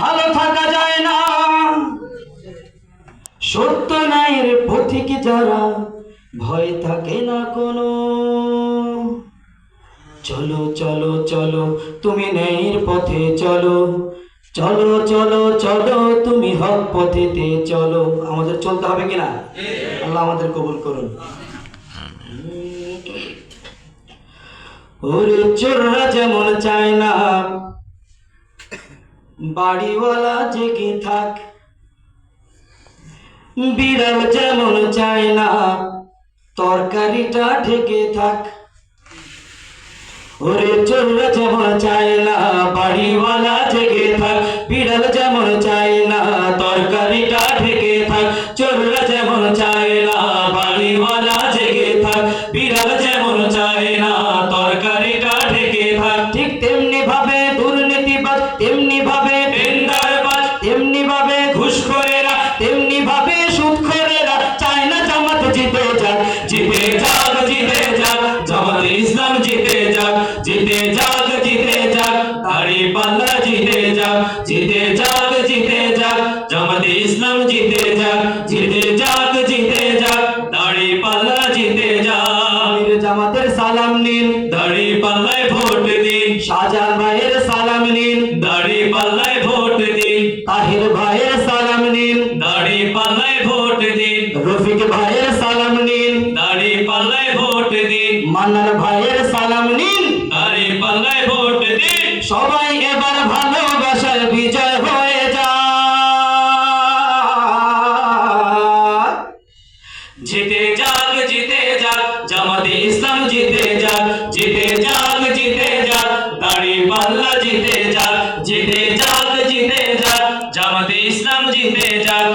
ভালো থাকা যায় না। সত্য ন্যায়ের পথিক যারা, ভয় থাকে না কোনো। চলো চলো চলো, তুমি ন্যায়ের পথে চলো। চলো চলো চলো, তুমি হক পথেতে চলো। আমাদের চলতে হবে কিনা? আল্লাহ আমাদের কবুল করুন। ওরে চোররা যেমন চায় না বাড়িওয়ালা জেগে থাক। বিড়াল যেমন চায় না, তরকারিটা ঢেকে থাক। ওরে চোর যেমন চায় না, বাড়িওয়ালা জেগে থাক। বিড়াল যেমন চায় না জিতে যাক জিতে যাক জিতে যাক দাড়ি পাল্লা জিতে যাক জিতে যাক জিতে যাক জামাত ইসলাম জিতে যাক জিতে যাক জিতে যাক দাড়ি পাল্লা জিতে যাক জামাতের সালাম নিন দাড়ি পাল্লায় ভোট দিন শাহজাহান ভাইয়ের সালাম নিন দাড়ি পাল্লায় দাড়ি পাল্লায় ভোট দিন। রফিক ভাইয়ের সালাম নিন। দাড়ি পাল্লায় ভোট দিন। মান্নান ভাইয়ের সালাম নিন। দাড়ি পাল্লায় ভোট দিন। সবাই এবার ভালোবাসার বিজয় হয়ে যায় জিতে যাক জিতে যাক জামাতে ইসলাম জিতে যাক জিতে যাক জিতে যাক দাড়ি পাল্লা জিতে যাক জিতে ইসলাম জিতে যাক।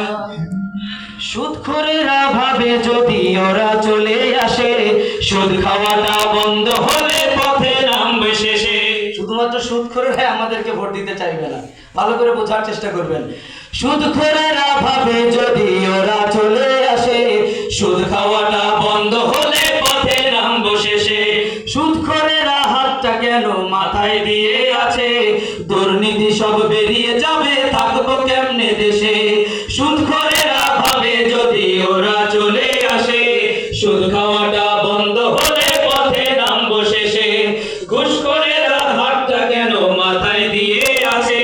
সুদখোরেরা ভাবে যদি ওরা চলে আসে সুদ খাওয়াটা বন্ধ হলে পথে নামবে শেষে। শুধুমাত্র সুদখোরেরা আমাদেরকে ভোট দিতে চাইবে না। ভালো করে বোঝার চেষ্টা করবেন। সুদখোরেরা ভাবে যদি ওরা চলে আসে সুদ খাওয়াটা বন্ধ হলে পথে নামবো শেষে। সুদখোরেরা হাতটা কেন মাথায় দিয়ে আছে? দুর্নীতি সব বেরিয়ে যাবে দেশে সুদখোরেরা ভাবে যদি ওরা চলে আসে, সুদ খাওয়াটা বন্ধ হলে পথে নামবো শেষে। ঘুষখোরেরা হাতটা কেন মাথায় দিয়ে আছে?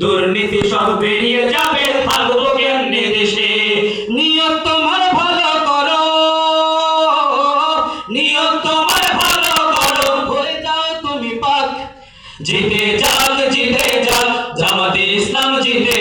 দুর্নীতি সব বেরিয়ে যাবে, থাকব কেমনে দেশে? নিয়ত তোমার ভালো করো, নিয়ত তোমার ভালো করো হয়ে যাও তুমি পাক। জিতে যাক জিতে যাক, জামাতে ইসলাম জিতে